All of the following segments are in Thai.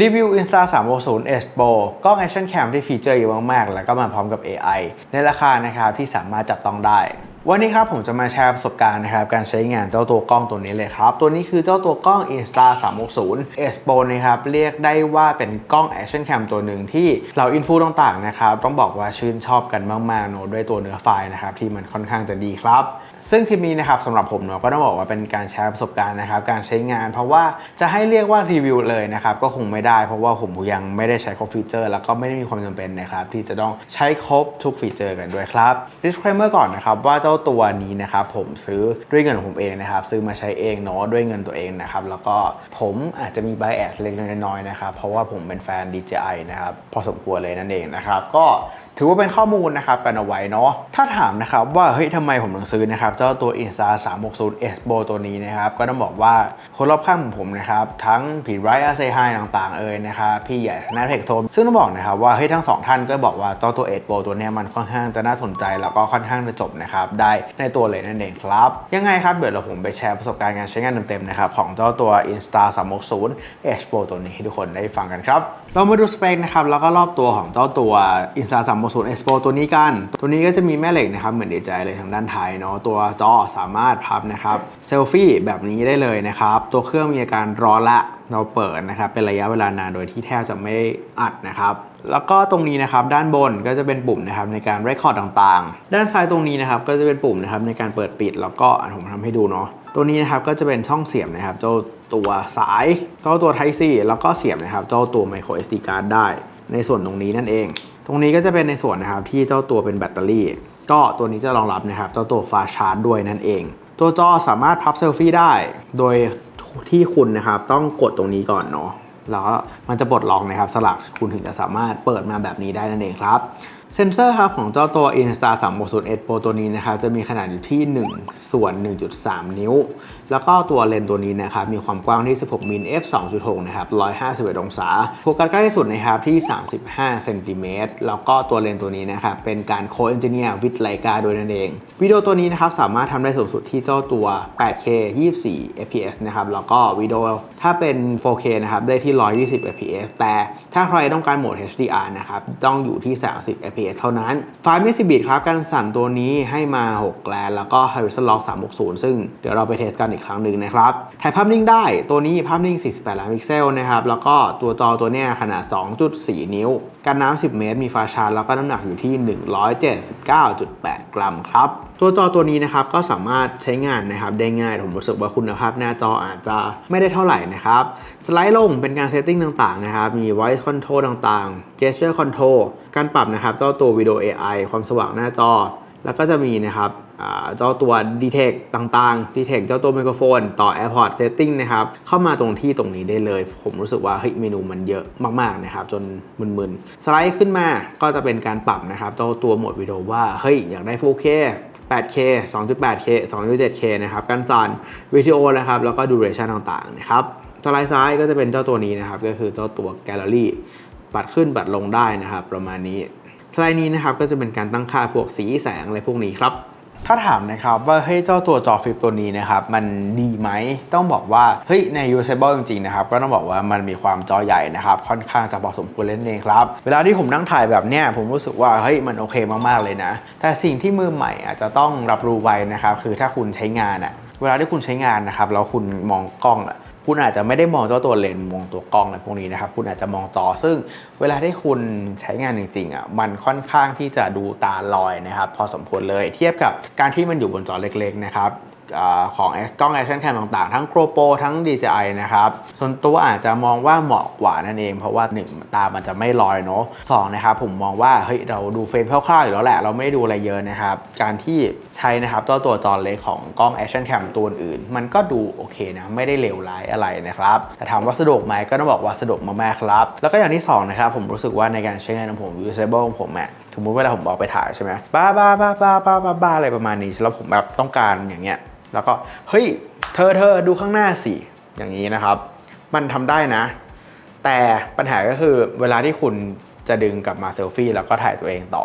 รีวิว Insta 360 S Pro กล้อง Action Cam ที่ฟีเจอร์เยอะมากๆ แล้วก็มาพร้อมกับ AI ในราคานะครับที่สามารถจับต้องได้วันนี้ครับผมจะมาแชร์ประสบการณ์นะครับการใช้งานเจ้าตัวกล้องตัวนี้เลยครับ ตัวนี้คือเจ้าตัวกล้อง Insta 360 S Pro นะครับเรียกได้ว่าเป็นกล้อง Action Cam ตัวหนึ่งที่เหล่าอินฟูต่างๆนะครับต้องบอกว่าชื่นชอบกันมากๆเนด้วยตัวเนื้อไฟล์นะครับที่มันค่อนข้างจะดีครับ ซึ่งคลิปนี้นะครับสำหรับผมเนาะก็ต้องบอกว่าเป็นการแชร์ประสบการณ์นะครับการใช้งาน เพราะว่าจะให้เรียกว่ารีวิวเลยนะครับก็คงไม่ได้เพราะว่าผมยังไม่ได้ใช้ครบฟีเจอร์ แล้วก็ไม่ได้มีความจำเป็นนะครับที่จะต้องใช้ครบทุกฟีเจอร์กันด้วยครับ disclaimer ก่อนนะครับว่าเจ้าตัวนี้นะครับผมซื้อด้วยเงินของผมเองนะครับซื้อมาใช้เองเนาะด้วยเงินตัวเองนะครับแล้วก็ผมอาจจะมี bias เล็กๆน้อยๆนะครับเพราะว่าผมเป็นแฟน DJI นะครับพอสมควรเลยนั่นเองนะครับก็ถือว่าเป็นข้อมูลนะครับกันเอาไว้เนาะถ้าถามนะครับว่าเฮ้ยทำไมผมถึงซื้อนะครับเจ้าตัว Insta 360 S Pro ตัวนี้นะครับ ก็ต้องบอกว่าคนรอบข้างของผมนะครับ ทั้งผีไรอาเซไฮต่างๆ เอ่ยนะครับพี่ใหญ่ทาเทคโทมซึ่งต้องบอกนะครับว่าเฮ้ยทั้งสองท่านก็บอกว่าเจ้าตัว S Pro ตัวนี้มันค่อนข้างจะน่าสนใจ แล้วก็ค่อนข้างจะจบนะครับได้ในตัวเลยนั่นเองครับ ยังไงครับเดี๋ยวเราผมไปแชร์ประสบการณ์การใช้งานเต็มๆนะครับของเจ้าตัว Insta 360 S Pro ตัวนี้ให้ทุกคนได้ฟังกันครับเรามาดูสเปคนะครับแล้วก็รอบตัวของเจ้าตัว Insta 360 S Pro ตัวนี้กัน ตัวนี้ก็จะมีแม่เหล็กนะครับเหมือนดีใจเลยทางด้านท้ายเนาะตัวจอสามารถพับนะครับเซลฟี่แบบนี้ได้เลยนะครับตัวเครื่องมีอาการร้อนละเราเปิดนะครับเป็นระยะเวลานานโดยที่แทบจะไม่อัดนะครับแล้วก็ตรงนี้นะครับด้านบนก็จะเป็นปุ่มนะครับในการเรคคอร์ดต่างๆ ด้านซ้ายตรงนี้นะครับก็จะเป็นปุ่มนะครับในการเปิดปิด แล้วก็อันผมทำให้ดูเนาะตัวนี้นะครับก็จะเป็นช่องเสียบนะครับเจ้าตัวสายเจ้าตัว Type C แล้วก็เสียบนะครับเจ้าตัว Micro SD card ได้ ในส่วนตรงนี้นั่นเอง ตรงนี้ก็จะเป็นในส่วนนะครับที่เจ้าตัวเป็นแบตเตอรี่ ก็ตัวนี้จะรองรับนะครับเจ้าตัวฟาชาร์จด้วยนั่นเอง ตัวจอสามารถพับเซลฟี่ได้ โดยที่คุณนะครับต้องกดตรงนี้ก่อนเนาะแล้วมันจะปลดล็อกนะครับสลักคุณถึงจะสามารถเปิดมาแบบนี้ได้นั่นเองครับ เซนเซอร์ครับของเจ้าตัว Insta 360 S Pro ตัวนี้นะครับจะมีขนาดอยู่ที่ 1 ส่วน 1.3 นิ้ว แล้วก็ตัวเลนส์ตัวนี้นะครับมีความกว้างที่ 16มิล f 2.6 นะครับ 151 องศา โฟกัสใกล้ที่สุดนะครับที่ 35 เซนติเมตร แล้วก็ตัวเลนส์ตัวนี้นะครับเป็นการโคเอนจิเนียร์วิดไลกาโดยนั่นเอง วิดีโอตัวนี้นะครับสามารถทำได้สูงสุดที่เจ้าตัว 8K 24 fps นะครับ แล้วก็วิดีโอถ้าเป็น 4K นะครับได้ที่ 120 fps แต่ถ้าใครต้องการโหมด HDR นะครับต้องอยู่ที่ 30 fps เท่านั้นไฟล์มิสซิบิตครับการสั่นตัวนี้ให้มา 6แกลนแล้วก็ Horizon Lock 360 ซึ่งเดี๋ยวเราไปเทสกันอีกครั้งหนึ่งนะครับถ่ายภาพนิ่งได้ตัวนี้ภาพนิ่ง 48 ล้านพิกเซลนะครับแล้วก็ตัวจอตัวเนี้ยขนาด 2.4 นิ้วกันน้ำ 10 เมตร มีฟาชาร์จแล้วก็น้ำหนักอยู่ที่ 179.8 กรัมครับ ตัวจอตัวนี้นะครับก็สามารถใช้งานนะครับได้ง่าย ผมรู้สึกว่าคุณภาพหน้าจออาจจะไม่ได้เท่าไหร่นะครับ สไลด์ลงเป็นการเซตติ้งต่างๆนะครับมี voice control ต่างๆ gesture control การปรับนะครับเจ้าตัววิดีโอ AI ความสว่างหน้าจอ แล้วก็จะมีนะครับเจ้าตัว Detect ต่างๆ Detect เจ้าตัวไมโครโฟน ต่อ AirPods Setting นะครับ เข้ามาตรงที่ตรงนี้ได้เลย ผมรู้สึกว่าเฮ้ยเมนูมันเยอะมากๆนะครับ จนมึนๆ สไลด์ขึ้นมาก็จะเป็นการปรับนะครับ เจ้าตัวโหมดวิดีโอว่า เฮ้ย อยากได้ 4K 8K 2.8K 2.7K นะครับการสั่นวิดีโอนะครับแล้วก็ดูเรชั่นต่างๆนะครับสไลด์ซ้ายก็จะเป็นเจ้าตัวนี้นะครับก็คือเจ้าตัวแกลเลอรี่ปัดขึ้นปัดลงได้นะครับประมาณนี้สไลด์นี้นะครับก็จะเป็นการตั้งค่าพวกสีแสงอะไรพวกนี้ครับ ถ้าถามนะครับว่าเฮ้ยเจ้าตัวจอฟิปตัวนี้นะครับมันดีไหมต้องบอกว่าเฮ้ยใน usable จริงๆนะครับก็ต้องบอกว่ามันมีความจอใหญ่นะครับค่อนข้างจะพอสมควรเล่นเองครับ เวลาที่ผมนั่งถ่ายแบบเนี้ยผมรู้สึกว่าเฮ้ยมันโอเคมากๆเลยนะ แต่สิ่งที่มือใหม่อาจจะต้องรับรู้ไว้นะครับคือถ้าคุณใช้งานอะเวลาที่คุณใช้งานนะครับแล้วคุณมองกล้องอะ คุณอาจจะไม่ได้มองเจ้าตัวเลนส์มองตัวกล้องอะไรพวกนี้นะครับ คุณอาจจะมองจอ ซึ่งเวลาที่คุณใช้งานจริงๆอะมันค่อนข้างที่จะดูตาลอยนะครับ พอสมควรเลยเทียบกับการที่มันอยู่บนจอเล็กๆนะครับ ของกล้อง Action Cam ต่างๆ ทั้ง GoPro ทั้ง DJI นะครับส่วนตัวอาจจะมองว่าเหมาะกว่านั่นเอง เพราะว่า 1 ตามันจะไม่ลอยเนาะสองนะครับผมมองว่าเฮ้ยเราดูเฟรมคร่าวๆอยู่แล้วแหละ เราไม่ได้ดูอะไรเยอะนะครับ การที่ใช้นะครับตัวตัวจอเล็กของกล้อง Action Cam ตัวอื่น มันก็ดูโอเคนะไม่ได้เลวร้ายอะไรนะครับแต่ถามว่าสะดวกไหมก็ต้องบอกว่าสะดวกมากๆครับ แล้วก็อย่างที่สองนะครับผมรู้สึกว่าในการใช้งานของผม usable ของผมอะสมมติเวลาผมออกไปถ่ายใช่ไหมบ้าบ้าบ้าบ้าบ้าบ้าบ้าอะไรประมาณนี้แล้วผมแบบต้องการอย่างเงี้ย แล้วก็เฮ้ยเธอเธอดูข้างหน้าสิอย่างนี้นะครับ มันทำได้นะ แต่ปัญหาก็คือเวลาที่คุณจะดึงกลับมาเซลฟี่แล้วก็ถ่ายตัวเองต่อ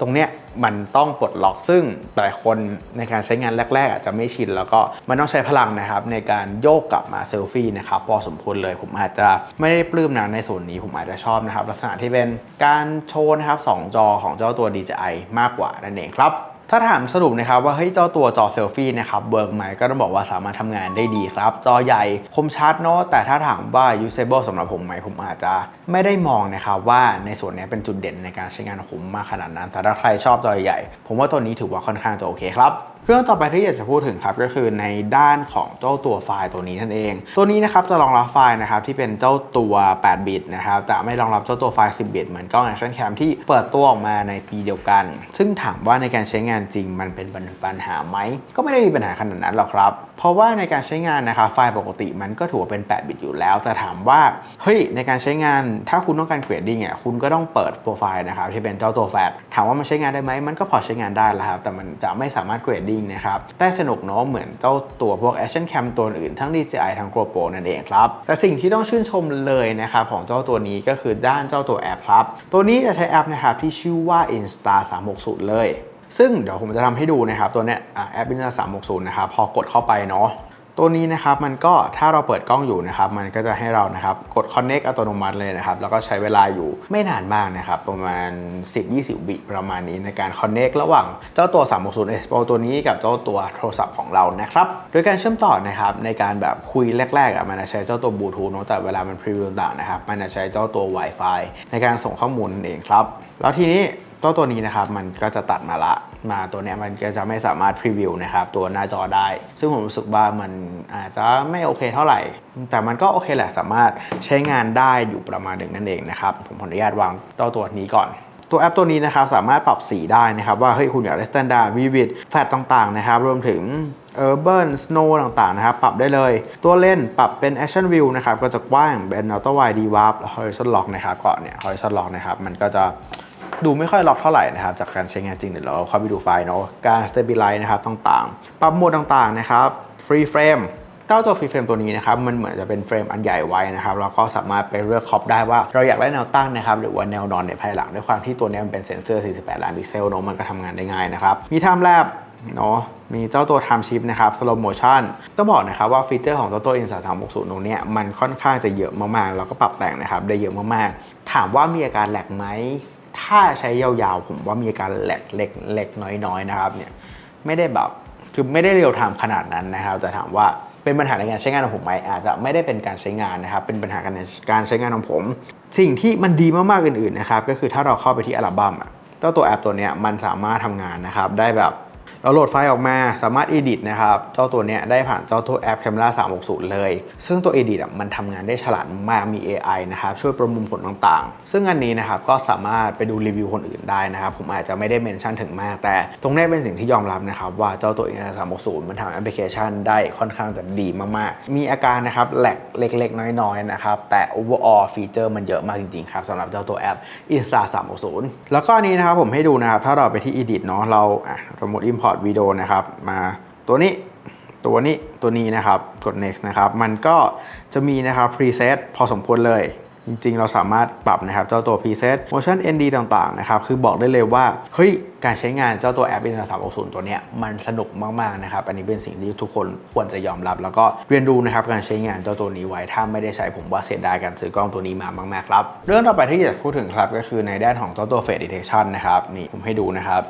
ตรงเนี้ยมันต้องปลดล็อกซึ่งหลายคนในการใช้งานแรก ๆ อาจจะไม่ชิน แล้วก็มันต้องใช้พลังนะครับ ในการโยกกลับมาเซลฟี่นะครับพอสมควรเลยผมอาจจะไม่ได้ปลื้มนะในส่วนนี้ผมอาจจะชอบนะครับ ลักษณะที่เป็นการโชว์นะครับสองจอของเจ้าตัว DJI มากกว่านั่นเองครับ ถ้าถามสรุปนะครับว่าเฮ้ยเจ้าตัวจอเซลฟี่นะครับเบิร์กไหมก็ต้องบอกว่าสามารถทำงานได้ดีครับ จอใหญ่คมชัดเนาะแต่ถ้าถามว่า usable สำหรับผมไหมผมอาจจะไม่ได้มองนะครับว่าในส่วนนี้เป็นจุดเด่นในการใช้งานของผมมากขนาดนั้น แต่ถ้าใครชอบจอใหญ่ ผมว่าตัวนี้ถือว่าค่อนข้างจะโอเคครับ เรื่องต่อไปที่อยากจะพูดถึงครับก็คือในด้านของเจ้าตัวไฟล์ตัวนี้นั่นเอง ตัวนี้นะครับจะรองรับไฟล์นะครับที่เป็นเจ้าตัว 8 บิตนะครับจะไม่รองรับเจ้าตัวไฟล์ 10 บิตเหมือนกล้อง Action Cam ที่เปิดตัวออกมาในปีเดียวกัน ซึ่งถามว่าในการใช้งานจริงมันเป็นปัญหาไหม ก็ไม่ได้มีปัญหาขนาดนั้นหรอกครับ เพราะว่าในการใช้งานนะครับไฟล์ปกติมันก็ถือว่าเป็น 8 บิตอยู่แล้ว แต่ถามว่าเฮ้ยในการใช้งานถ้าคุณต้องการเกรดดิ้งอะคุณก็ต้องเปิดโปรไฟล์นะครับที่เป็นเจ้าตัวแฟลถามว่ามันใช้งานได้ไหมมันก็พอใช้งานได้แล้วครับแต่มันจะไม่สามารถเกรดดิ้งนะครับได้สนุกเนาะเหมือนเจ้าตัวพวก Action Cam ตัวอื่นทั้ง DJI ทั้ง GoPro นั่นเองครับแต่สิ่งที่ต้องชื่นชมเลยนะครับของเจ้าตัวนี้ก็คือด้านเจ้าตัวแอปครับตัวนี้จะใช้แอปนะครับที่ชื่อว่า Insta 360 เลย ซึ่งเดี๋ยวผมจะทำให้ดูนะครับตัวเนี้ยอะแอป Insta 360นะครับพอกดเข้าไปเนาะตัวนี้นะครับมันก็ถ้าเราเปิดกล้องอยู่นะครับมันก็จะให้เรานะครับกด connect อัตโนมัติเลยนะครับแล้วก็ใช้เวลาอยู่ไม่นานมากนะครับประมาณ 10-20 วิประมาณนี้ในการ connect ระหว่างเจ้าตัว 360 Expo ตัวนี้กับเจ้าตัวโทรศัพท์ของเรานะครับโดยการเชื่อมต่อนะครับในการแบบคุยแรกๆอะมันจะใช้เจ้าตัวบลูทูธเนอะแต่เวลามันพรีวิวต่างๆนะครับมันจะใช้เจ้าตัว Wi-Fi ในการส่งข้อมูลเองครับแล้วทีนี้ เจ้าตัวนี้นะครับมันก็จะตัดมาละ มาตัวเนี้ยมันก็จะไม่สามารถพรีวิวนะครับตัวหน้าจอได้ ซึ่งผมรู้สึกว่ามันอาจจะไม่โอเคเท่าไหร่ แต่มันก็โอเคแหละสามารถใช้งานได้อยู่ประมาณหนึ่งนั่นเองนะครับ ผมขออนุญาตวางเจ้าตัวนี้ก่อนตัวแอปตัวนี้นะครับสามารถปรับสีได้นะครับว่าเฮ้ยคุณอยากได้ standard vivid flat ต่างๆนะครับรวมถึง urban snow ต่างๆนะครับปรับได้เลย ตัวเล่นปรับเป็น action view นะครับก็จะกว้างเป็น auto wide d warp horizon lock นะครับก่อนเนี่ย horizon lock นะครับมันก็จะ ดูไม่ค่อยล็อกเท่าไหร่นะครับจากการใช้งานจริงเดี๋ยวเราเข้าไปดูไฟล์เนาะการ stabilize นะครับต่างๆ ปรับโหมดต่างๆนะครับ free frame เจ้าตัว free frame ตัวนี้นะครับมันเหมือนจะเป็นเฟรมอันใหญ่ไว้นะครับแล้วก็สามารถไปเลือกครอบได้ว่าเราอยากได้แนวตั้งนะครับหรือว่าแนวนอนในภายหลังด้วยความที่ตัวนี้มันเป็นเซนเซอร์ 48 ล้านพิกเซลเนาะมันก็ทำงานได้ง่ายนะครับมี time lapse เนาะมีเจ้าตัว time shift นะครับ slow motion ต้องบอกนะครับว่าฟีเจอร์ของเจ้าตัว Insta 360ตรงเนี้ยมันค่อนข้างจะเยอะมากๆ แล้วก็ปรับแต่งนะครับได้เยอะมากๆ ถามว่ามีอาการแหลกไหม ถ้าใช้ยาวๆ ผมว่ามีการแหลกเล็กเล็กน้อยๆนะครับเนี่ยไม่ได้แบบคือไม่ได้เรียวไทม์ขนาดนั้นนะครับแต่ถามว่าเป็นปัญหาในการใช้งานของผมไหมอาจจะไม่ได้เป็นการใช้งานนะครับ เป็นปัญหาการการใช้งานของผม สิ่งที่มันดีมากๆอื่นๆนะครับก็คือถ้าเราเข้าไปที่อัลบั้มอะเจ้าตัวแอปตัวเนี้ยมันสามารถทำงานนะครับได้แบบ เราโหลดไฟล์ออกมาสามารถ edit นะครับ เจ้าตัวเนี้ยได้ผ่านเจ้าตัวแอป Camera 360 เลย ซึ่งตัว edit มันทำงานได้ฉลาดมากมี AI นะครับ ช่วยประมวลผลต่างๆ ซึ่งอันนี้นะครับก็สามารถไปดูรีวิวคนอื่นได้นะครับ ผมอาจจะไม่ได้เมนชั่นถึงมาก แต่ตรงนี้เป็นสิ่งที่ยอมรับนะครับ ว่าเจ้าตัว Insta 360 มันทำแอปพลิเคชันได้ค่อนข้างจะดีมากๆ มีอาการนะครับแหลกเล็ก ๆ น้อยๆนะครับแต่ overall ฟีเจอร์มันเยอะมากจริงๆครับสำหรับเจ้าตัวแอป Insta 360 แล้วก็อันนี้นะครับผมให้ดูนะครับถ้าเราไปที่ edit เนาะเราอะสมมติ import วิดีโอนะครับ มาตัวนี้ตัวนี้ตัวนี้นะครับ กด next นะครับ มันก็จะมีนะครับ preset พอสมควรเลย จริงๆ เราสามารถปรับนะครับ เจ้าตัว preset motion ND ต่างๆ นะครับ คือบอกได้เลยว่า เฮ้ย การใช้งานเจ้าตัวแอป Insta 360 ตัวเนี้ย มันสนุกมาก ๆ นะครับ อันนี้เป็นสิ่งที่ทุกคนควรจะยอมรับ แล้วก็เรียนรู้นะครับ การใช้งานเจ้าตัวนี้ไว้ ถ้าไม่ได้ใช้ผมว่าเสียดายการซื้อกล้องตัวนี้มามากๆครับ เรื่องต่อไปที่อยากพูดถึงครับ ก็คือในด้านของเจ้าตัว face detection นะครับ นี่ผมให้ดูนะครับ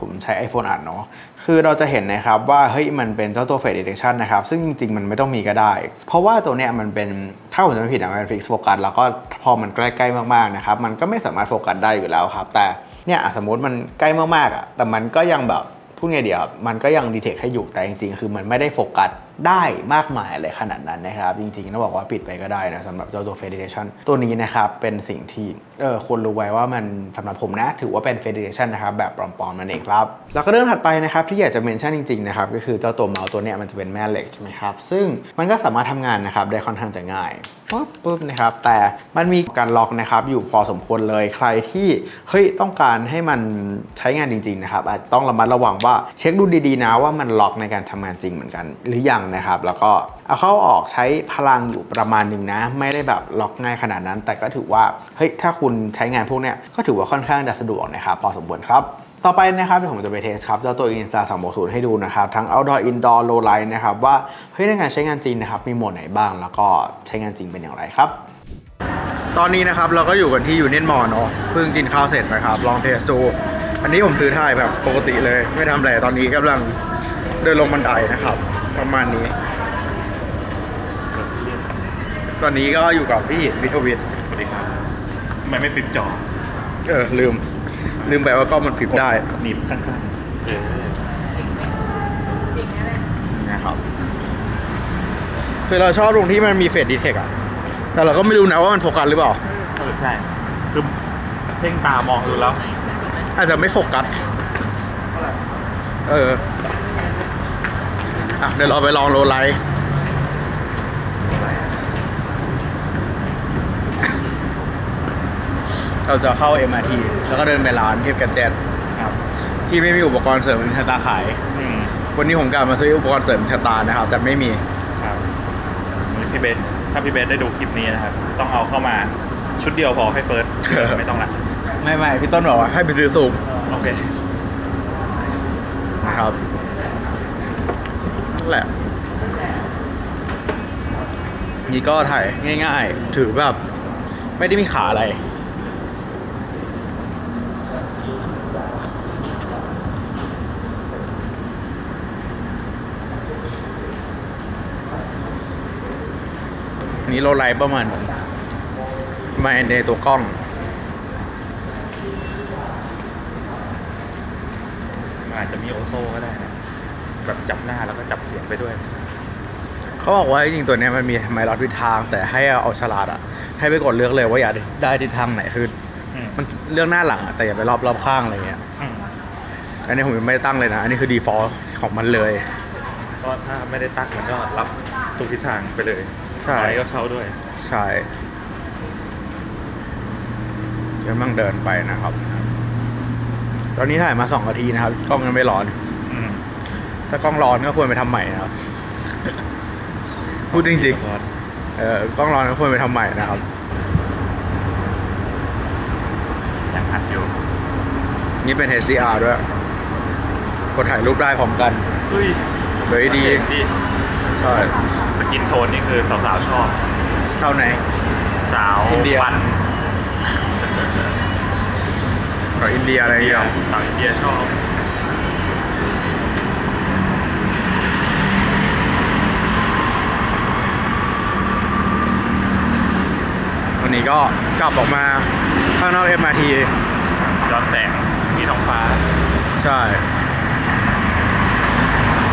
ผมใช้ iPhone อัดเนาะคือเราจะเห็นนะครับว่าเฮ้ยมันเป็นเจ้าตัว Face Detection นะครับ ซึ่งจริงๆ มันไม่ต้องมีก็ได้ เพราะว่าตัวเนี้ยมันเป็นถ้าผมจำไม่ผิดนะมันเป็น Fix Focus แล้วก็พอมันใกล้ ๆ มากๆนะครับมันก็ไม่สามารถโฟกัสได้อยู่แล้วครับ แต่เนี่ยสมมติมันใกล้มากๆอะแต่มันก็ยังแบบพูดไงเดียวมันก็ยังดีเทคให้อยู่แต่จริงๆ คือมันไม่ได้โฟกัส ได้มากมายอะไรขนาดนั้นนะครับ จริงๆต้องบอกว่าปิดไปก็ได้นะสำหรับเจ้าตัว Face Detection ตัวนี้นะครับเป็นสิ่งที่เออควรรู้ไว้ว่ามันสำหรับผมนะ ถือว่าเป็น Face Detection นะครับแบบปลอมๆนั่นเองครับ แล้วก็เรื่องถัดไปนะครับที่อยากจะเมนชั่นจริงๆนะครับก็คือเจ้าตัวเมาส์ตัวเนี้ยมันจะเป็นแม่เหล็กใช่ไหมครับซึ่งมันก็สามารถทำงานนะครับได้ค่อนข้างจะง่ายปุ๊บปุ๊บนะครับแต่มันมีการล็อกนะครับอยู่พอสมควรเลยใครที่เฮ้ยต้องการให้มันใช้งานจริงๆนะครับอาจจะต้องระมัดระวังว่าเช็คดูดีๆนะว่ามันล็อกในการทำงานจริงเหมือนกัน หรือยังนะครับ แล้วก็เอาเข้าออกใช้พลังอยู่ประมาณหนึ่งนะ ไม่ได้แบบล็อกง่ายขนาดนั้น แต่ก็ถือว่าเฮ้ยถ้าคุณใช้งานพวกเนี้ยก็ถือว่าค่อนข้างจะสะดวกนะครับพอสมควรครับต่อไปนะครับเดี๋ยวผมจะไปเทสครับเจ้าตัว Insta 360ให้ดูนะครับ ทั้ง outdoor indoor low light นะครับ ว่าเฮ้ยในการใช้งานจริงนะครับ มีโหมดไหนบ้าง แล้วก็ใช้งานจริงเป็นอย่างไรครับ ตอนนี้นะครับเราก็อยู่กันที่ยูเนียนมอเนาะเพิ่งกินข้าวเสร็จนะครับ ลองเทสดูอันนี้ผมถือถ่ายแบบปกติเลย ไม่ทำอะไรตอนนี้กำลังเดินลงบันไดนะครับ ประมาณนี้ ตอนนี้ก็อยู่กับพี่วิทวิทย์สวัสดีครับทำไมไม่ฟิปจอเออลืม ลืมไปว่ากล้องมันฟลิปได้หนีบข้างๆเออนะครับคือเราชอบตรงที่มันมีเฟดดีเทคอะแต่เราก็ไม่รู้นะว่ามันโฟกัสหรือเปล่าเออใช่คือเพ่งตามองดูแล้ว อาจจะไม่โฟกัสเออ อะเดี๋ยวเราไปลองโรลไลท์เราจะเข้า MRT แล้วก็เดินไปร้านเทพกันเจ็ดครับ ที่ไม่มีอุปกรณ์เสริมเทตาขายอืมวันนี้ผมกลับมาซื้ออุปกรณ์เสริมเทตานะครับ แต่ไม่มีครับพี่เบสถ้าพี่เบสได้ดูคลิปนี้นะครับ ต้องเอาเข้ามาชุดเดียวพอให้เฟิร์สไม่ต้องละไม่ไม่พี่ต้นบอกว่าให้ไปซื้อซูมโอเคนะครับนั่น แหละ นี่ก็ถ่ายง่าย ๆ ถือแบบ ไม่ได้มีขาอะไรนนี้โลไลท์ประมาณมาในตัวกล้องอาจจะมีโอโซก็ได้นะ แบบจับหน้าแล้วก็จับเสียงไปด้วย เขาบอกว่าจริงๆตัวเนี้ยมันมีไมล์ลอดทิศทาง แต่ให้เอาฉลาดอะให้ไปกดเลือกเลยว่าอยากได้ทิศทางไหนคืออืมมันเลือกหน้าหลังอะแต่อย่าไปรอบรอบข้างอะไรเงี้ยอืมอันนี้ผมยังไม่ได้ตั้งเลยนะอันนี้คือ default ของมันเลย ก็ถ้าไม่ได้ตั้งมันก็รับทุกทิศทางไปเลยใช่อะไรก็เข้าด้วย ใช่เดี๋ยวมั่งเดินไปนะครับ ตอนนี้ถ่ายมาสองนาทีนะครับ กล้องยังไม่ร้อนอืม ถ้ากล้องร้อนก็ควรไปทำใหม่นะครับ พูดจริงๆ เออกล้องร้อนก็ควรไปทำใหม่นะครับยังอัดอยู่ นี่เป็น HDR ด้วย กดถ่ายรูปได้พร้อมกันเฮ้ยเลยดีดีใช่สกินโทนนี่คือสาวๆชอบเท่าไหน สาวอินเดียวันกับอินเดียอะไรอินเดีเงี้ยยสาวอินเดียชอบ นนี้ก็กลับออกมาข้างนอก MRT ย้อนแสงมีท้องฟ้า ใช่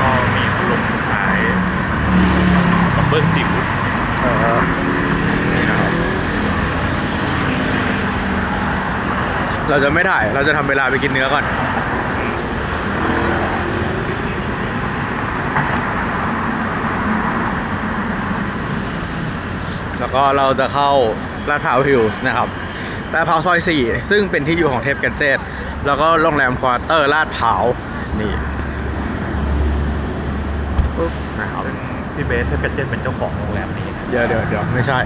ก็มีคุณลุงขายบัมเบิ้ลจิ๋วเออนี่นะครับ เราจะไม่ถ่ายเราจะทำเวลาไปกินเนื้อก่อน แล้วก็เราจะเข้า ลาดพร้าวฮิลส์นะครับลาดพร้าวซอย 4 ซึ่งเป็นที่อยู่ของเทพแกนเจตแล้วก็โรงแรมควอเตอร์ลาดพร้าวนี่ปุ๊บนะครับซึ่งพี่เบสเทปเกเจนเป็นเจ้าของโรงแรมนี้นะเดี๋ยวเดี๋ยวเดี๋ยวไม่ใช่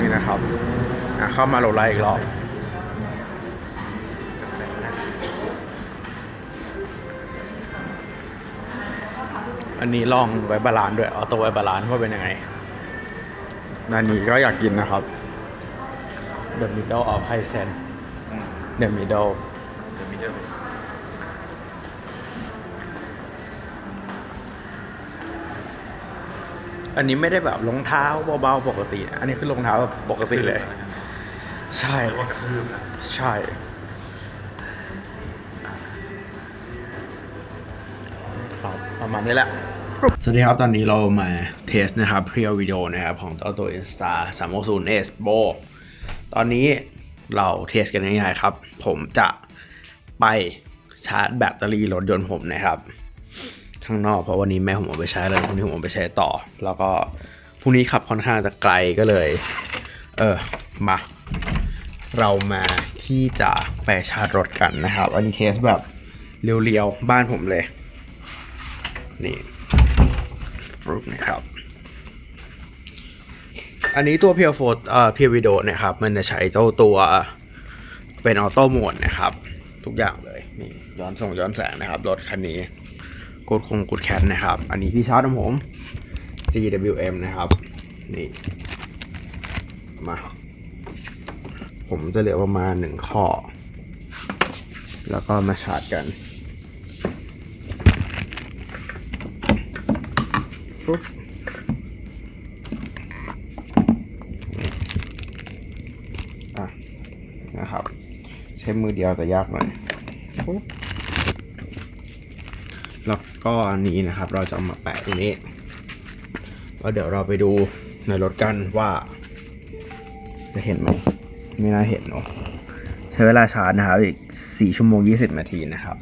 นี่นะครับอะเข้ามาโหลดไลน์อีกรอบ อันนี้ลองไว้บาลานซ์ด้วยเอาตัวไว้บาลานซ์ว่าเป็นยังไงนันนี้ก็อยากกินนะครับ The Middle of Kaizen อืม The Middle เดี๋ยวมีเจ้าอันนี้ไม่ได้แบบรองเท้าเบาๆปกตินะอันนี้คือรองเท้าแบบปกติเลย ใช่เรียกว่ากระทืบนะใช่ ครับประมาณนี้แหละ สวัสดีครับ ตอนนี้เรามาเทสนะครับเพียววิดีโอนะครับของตัวตัว Insta 360 S Pro ตอนนี้เราเทสกันง่ายๆครับ ผมจะไปชาร์จแบตเตอรี่รถยนต์ผมนะครับ ข้างนอกเพราะวันนี้แม่ผมเอาไปใช้เลยพรุ่งนี้ผมเอาไปใช้ต่อ แล้วก็พรุ่งนี้ขับค่อนข้างจะไกลก็เลย เออมาเรามาที่จะไปชาร์จรถกันนะครับ อันนี้เทสแบบเรียวๆ บ้านผมเลย นี่ ฟรุกนะครับ อันนี้ตัวเพียวโฟเอ่อเพียววิดีโอนะครับ มันจะใช้เจ้าตัวเป็นออโต้โหมดนะครับ ทุกอย่างเลยนี่ย้อนส่งย้อนแสงนะครับ รถคันนี้กดคงกดแคทนะครับ อันนี้ที่ชาร์จของผม GWM นะครับ นี่ มา ผมจะเหลือประมาณหนึ่งข้อ แล้วก็มาชาร์จกัน ฟึบอะนะครับ ใช้มือเดียวแต่ยากหน่อยฟึบแล้วก็อันนี้นะครับ เราจะเอามาแปะตรงนี้แล้วเดี๋ยวเราไปดูในรถกันว่า จะเห็นไหมไม่น่าเห็นเนาะใช้เวลาชาร์จนะครับอีก 4 ชั่วโมง 20 นาทีนะครับ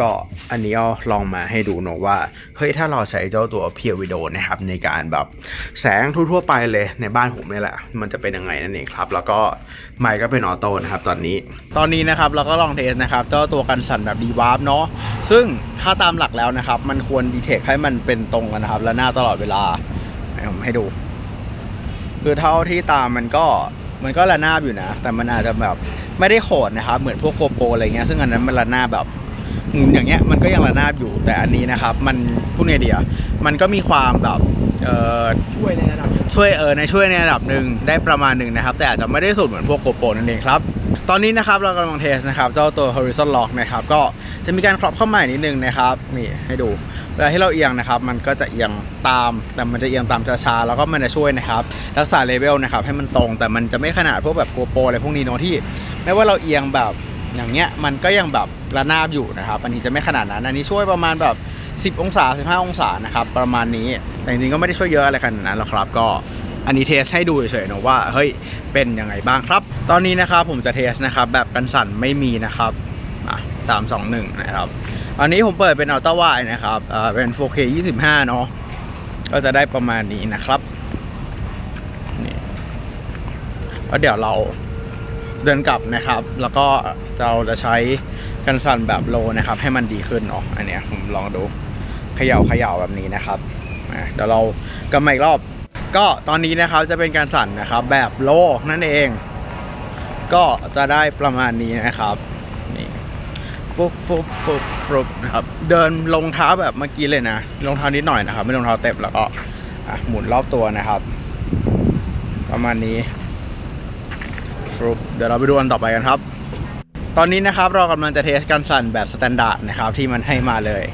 ก็อันนี้เอาลองมาให้ดูเนอะว่า เฮ้ยถ้าเราใช้เจ้าตัวเพียววิดีโอนะครับในการแบบแสงทั่วๆไปเลยในบ้านผมนี่แหละ มันจะเป็นยังไงนั่นเองครับ แล้วก็ไมค์ก็เป็นออโต้นะครับตอนนี้ ตอนนี้นะครับเราก็ลองเทสนะครับเจ้าตัวกันสั่นแบบดีวาร์ปเนาะซึ่งถ้าตามหลักแล้วนะครับ มันควรดีเทคให้มันเป็นตรงกันนะครับ และหน้าตลอดเวลาให้ผมให้ดู คือเท่าที่ตามมันก็มันก็ระนาบอยู่นะ แต่มันอาจจะแบบไม่ได้โขดนะครับ เหมือนพวกโกโปรอะไรเงี้ยซึ่งอันนั้นมันระนาบแบบ มุนอย่างเงี้ยมันก็ยังระนาบอยู่แต่อันนี้นะครับมันพูดไงเดียมันก็มีความแบบเออช่วยในระดับช่วยเออในช่วยในระดับหนึ่งได้ประมาณหนึ่งนะครับ แต่อาจจะไม่ได้สุดเหมือนพวกโกโปรนั่นเองครับ ตอนนี้นะครับเรากำลังเทสนะครับเจ้าตัว horizon lock นะครับก็จะมีการครอบเข้ามาอีกนิดนึงนะครับนี่ให้ดูเวลาที่เราเอียงนะครับ มันก็จะเอียงตาม แต่มันจะเอียงตามช้าๆแล้วก็มันจะช่วยนะครับรักษาเลเวลนะครับให้มันตรงแต่มันจะไม่ขนาดพวกแบบโกโปรอะไรพวกนี้เนาะที่ไม่ว่าเราเอียงแบบ อย่างเงี้ยมันก็ยังแบบระนาบอยู่นะครับ อันนี้จะไม่ขนาดนั้นอันนี้ช่วยประมาณแบบ 10 องศา 15 องศานะครับประมาณนี้แต่จริงๆก็ไม่ได้ช่วยเยอะอะไรขนาดนั้นหรอกครับก็อันนี้เทสให้ดูเฉยๆนะว่าเฮ้ยเป็นยังไงบ้างครับ ตอนนี้นะครับผมจะเทสนะครับแบบกันสั่นไม่มีนะครับอะสามสองหนึ่งนะครับ อันนี้ผมเปิดเป็นอัลต้าไวนะครับอ่าเป็น 4K 25 เนาะก็จะได้ประมาณนี้นะครับนี่แล้วเดี๋ยวเรา เดินกลับนะครับ แล้วก็เราจะใช้กันสั่นแบบโลนะครับ ให้มันดีขึ้นเนาะอันนี้ผมลองดูเขย่าเขย่าแบบนี้นะครับเดี๋ยวเรากลับมาอีกรอบ ก็ตอนนี้นะครับจะเป็นการสั่นนะครับแบบโลนั่นเอง ก็จะได้ประมาณนี้นะครับนี่ฟุบฟุบฟุบฟุบนะครับเดินลงเท้าแบบเมื่อกี้เลยนะลงเท้านิดหน่อยนะครับ ไม่ลงเท้าเต็มแล้วก็หมุนรอบตัวนะครับ ประมาณนี้ ฟุบเดี๋ยวเราไปดูอันต่อไปกันครับ ตอนนี้นะครับเรากำลังจะเทสการสั่นแบบสแตนดาร์ดนะครับที่มันให้มาเลย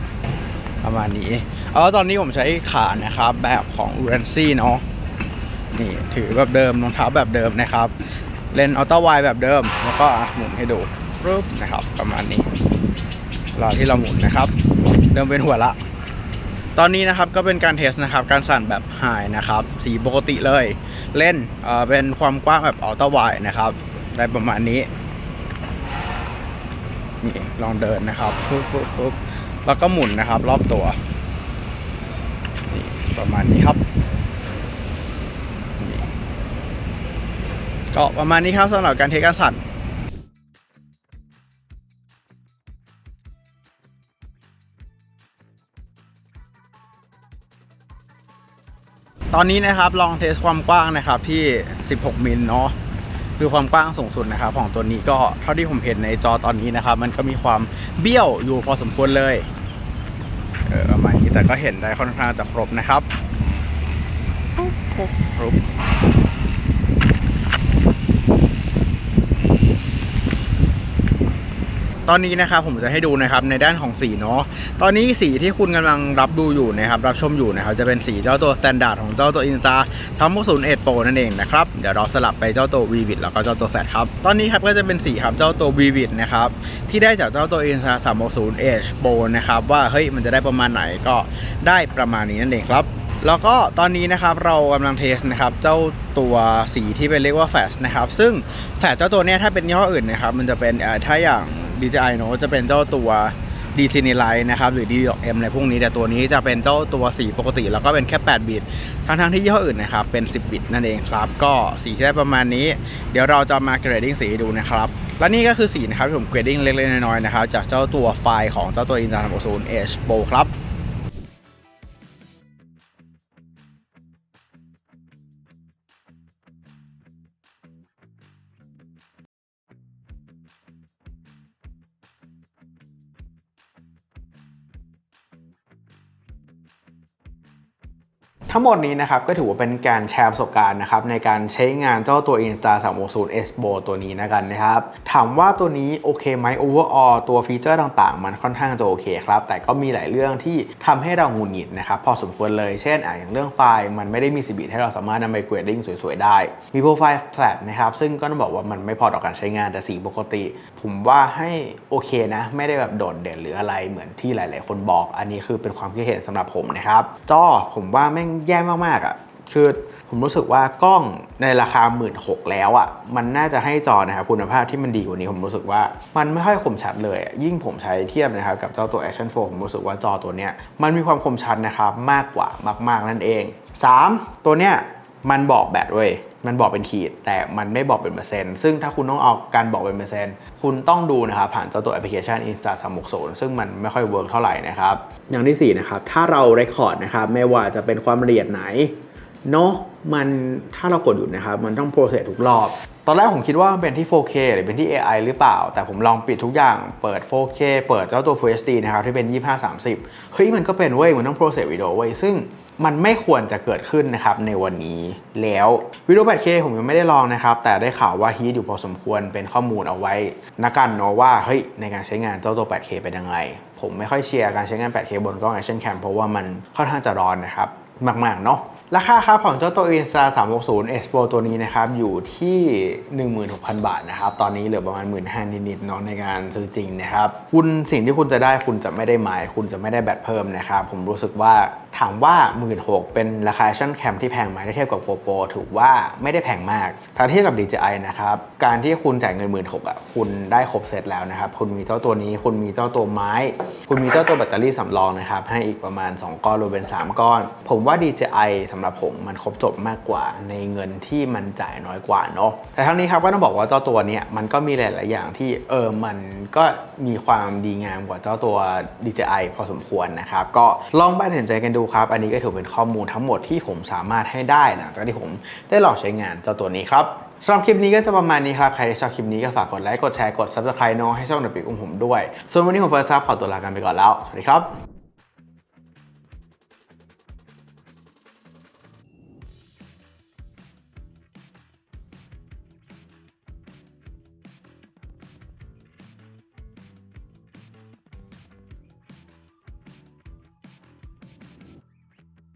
ประมาณนี้เอาตอนนี้ผมใช้ขานะครับแบบของ u r a n c y เนาะนี่ถือแบบเดิมรองเท้าแบบเดิมนะครับ เล่นอัลต้าไวแบบเดิม แล้วก็หมุนให้ดูปุ๊บนะครับ ประมาณนี้รอที่เราหมุนนะครับ เริ่มเป็นหัวละ ตอนนี้นะครับก็เป็นการเทสนะครับ การสั่นแบบไฮนะครับ สีปกติเลย เล่นเเป็นความกว้างแบบอัลต้าไวนะครับได้ประมาณนี้นี่ลองเดินนะครับฟึบฟึบฟึบแล้วก็หมุนนะครับ รอบตัวนี่ประมาณนี้ครับก็ประมาณนี้ครับสำหรับการเทสกา ตอนนี้นะครับลองเทสความกว้างนะครับที่ 16 มิลเนาะคือความกว้างสูงสุดนะครับ ของตัวนี้ก็เท่าที่ผมเห็นในจอตอนนี้นะครับ มันก็มีความเบี้ยวอยู่พอสมควรเลยเออประมาณนี้แต่ก็เห็นได้ค่อนข้างจะครบนะครับปุ๊บปุ๊บปุ๊บ ตอนนี้นะครับผมจะให้ดูนะครับในด้านของสีเนาะตอนนี้สีที่คุณกำลังรับดูอยู่นะครับรับชมอยู่นะครับจะเป็นสีเจ้าตัวสแตนดาร์ดของเจ้าตัวอินตาทั้งศูนย์เอ็ดโปนั่นเองนะครับเดี๋ยวเราสลับไปเจ้าตัว v ีวิแล้วก็เจ้าตัวแฟครับตอนนี้ครับก็จะเป็นสีครับเจ้าตัว v ีวินะครับที่ได้จากเจ้าตัวอินตาสามศูนย์เอชโปนะครับว่าเฮ้ยมันจะได้ประมาณไหนก็ได้ประมาณนี้นั่นเองครับแล้วก็ตอนนี้นะครับเรากำลังเทสนะครับเจ้าตัวสีที่เป็นเรียกว่าแฟชนะครับซึ่งแฟชเจ้าตัวเนี้ยถ้าเป็นยี่ห้ออื่นนะครับมันจะเป็นถ้าอย่าง DJI เนอะจะเป็นเจ้าตัว d c n i l i g h t นะครับหรือ d m อะไรพวกนี้แต่ตัวนี้จะเป็นเจ้าตัวสีปกติ แล้วก็เป็นแค่ 8 บิตทั้งทั้งๆที่ยี่ห้ออื่นนะครับเป็น 10 บิตนั่นเองครับ ก็สีที่ได้ประมาณนี้ เดี๋ยวเราจะมาเกรดดิ้งสีดูนะครับและนี่ก็คือสีนะครับที่ผมเกรดดิ้งเล็กๆน้อยๆนะครับจากเจ้าตัวไฟล์ของเจ้าตัว i n s a 360 H Pro ครับ ทั้งหมดนี้นะครับก็ถือว่าเป็นการแชร์ประสบการณ์นะครับในการใช้งานเจ้าตัว Insta 360 S Bo ตัวนี้นะกันนะครับถามว่าตัวนี้โอเคไหม overall ตัวฟีเจอร์ต่างๆ มันค่อนข้างจะโอเคครับ แต่ก็มีหลายเรื่องที่ทำให้เราหงุดหงิดนะครับพอสมควรเลยเช่นอะอย่างเรื่องไฟล์มันไม่ได้มี CBit ให้เราสามารถนำไป grading สวยๆ ได้ มีโปรไฟล์ flat นะครับซึ่งก็ต้องบอกว่ามันไม่พอต่อการใช้งานแต่สีปกติ ผมว่าให้โอเคนะไม่ได้แบบโดดเด่นหรืออะไรเหมือนที่หลาย ๆ คนบอก อันนี้คือเป็นความคิดเห็นสำหรับผมนะครับจอผมว่าแม่งแย่มากๆอะคือผมรู้สึกว่ากล้องในราคา 1 6ื่นแล้วอะ่ะมันน่าจะให้จอนะครับคุณภาพที่มันดีกว่านี้ผมรู้สึกว่ามันไม่ค่อยคมชัดเลย ยิ่งผมใช้เทียบนะครับกับเจ้าตัว Action 4ผมรู้สึกว่าจอตัวเนี้ยมันมีความคมชัดนะครับมากกว่ามาก ๆ นั่นเอง 3 ตัวเนี้ยมันบอกแบตเว้ย มันบอกเป็นขีด แต่มันไม่บอกเป็นเปอร์เซ็นต์ซึ่งถ้าคุณต้องเอาการบอกเป็นเปอร์เซ็นต์คุณต้องดูนะครับผ่านเจ้าตัวแอปพลิเคชัน Insta 360 ซึ่งมันไม่ค่อยเวิร์กเท่าไหร่นะครับอย่างที่4นะครับถ้าเราเรคคอร์ดนะครับไม่ว่าจะเป็นความละเอียดไหนเนาะมันถ้าเรากดอยู่นะครับ มันต้องโปรเซสทุกรอบ ตอนแรกผมคิดว่ามันเป็นที่ 4K หรือเป็นที่ AI หรือเปล่า แต่ผมลองปิดทุกอย่างเปิด 4K เปิดเจ้าตัว Full HD นะครับ ที่เป็น 2530 เฮ้ย มันก็เป็นเว้ย มันต้องโปรเซสวิดีโอเว้ย ซึ่งมันไม่ควรจะเกิดขึ้นนะครับในวันนี้แล้ววิดีโอ 8K ผมยังไม่ได้ลองนะครับ แต่ได้ข่าวว่าฮีทอยู่พอสมควรเป็นข้อมูลเอาไว้นักกันเนาะว่าเฮ้ยในการใช้งานเจ้าตัว 8K เป็นยังไง ผมไม่ค่อยเชียร์การใช้งาน 8K บนกล้อง Action Cam เพราะว่ามันค่อนข้างจะร้อนนะครับมากๆเนาะ ราคาครับของเจ้าตัว Insta 360 Expo ตัวนี้นะครับ อยู่ที่ 16,000 บาทนะครับ ตอนนี้เหลือประมาณ 1 5ื่นนิดๆเนาะในการซื้อจริงนะครับ คุณสิ่งที่คุณจะได้คุณจะไม่ได้ไมค์คุณจะไม่ได้แบตเพิ่มนะครับ ผมรู้สึกว่าถามว่า 16,000เป็นราคาชั่นแคมที่แพงไหมถ้าเทียบกับ GoPro ถือว่าไม่ได้แพงมากถ้าเทียบกับ DJI นะครับ การที่คุณจ่ายเงิน 16,000อะคุณได้ครบเซตแล้วนะครับ คุณมีเจ้าตัวนี้ คุณมีเจ้าตัวไม้ คุณมีเจ้าตัวแบตเตอรี่สำรองนะครับ ให้อีกประมาณ 2 ก้อนรวมเป็น 3 ก้อน ผมว่า DJI สำหรับผมมันครบจบมากกว่าในเงินที่มันจ่ายน้อยกว่าเนาะแต่ทั้งนี้ครับก็ต้องบอกว่าเจ้าตัวนี้มันก็มีหลาย ๆ อย่างที่เออมันก็มีความดีงามกว่าเจ้าตัว DJI พอสมควรนะครับก็ลองไปตัดสินใจกันดูครับ อันนี้ก็ถือเป็นข้อมูลทั้งหมดที่ผมสามารถให้ได้หลังจากที่ผมได้ลองใช้งานเจ้าตัวนี้ครับสำหรับคลิปนี้ก็จะประมาณนี้ครับ ใครที่ชอบคลิปนี้ก็ฝากกดไลค์ กดแชร์ กด subscribe น้องให้ช่องหนับปีกอุ้มผมด้วย ส่วนวันนี้ผมเฟิร์สซับขอตัวลากันไปก่อนแล้ว สวัสดีครับ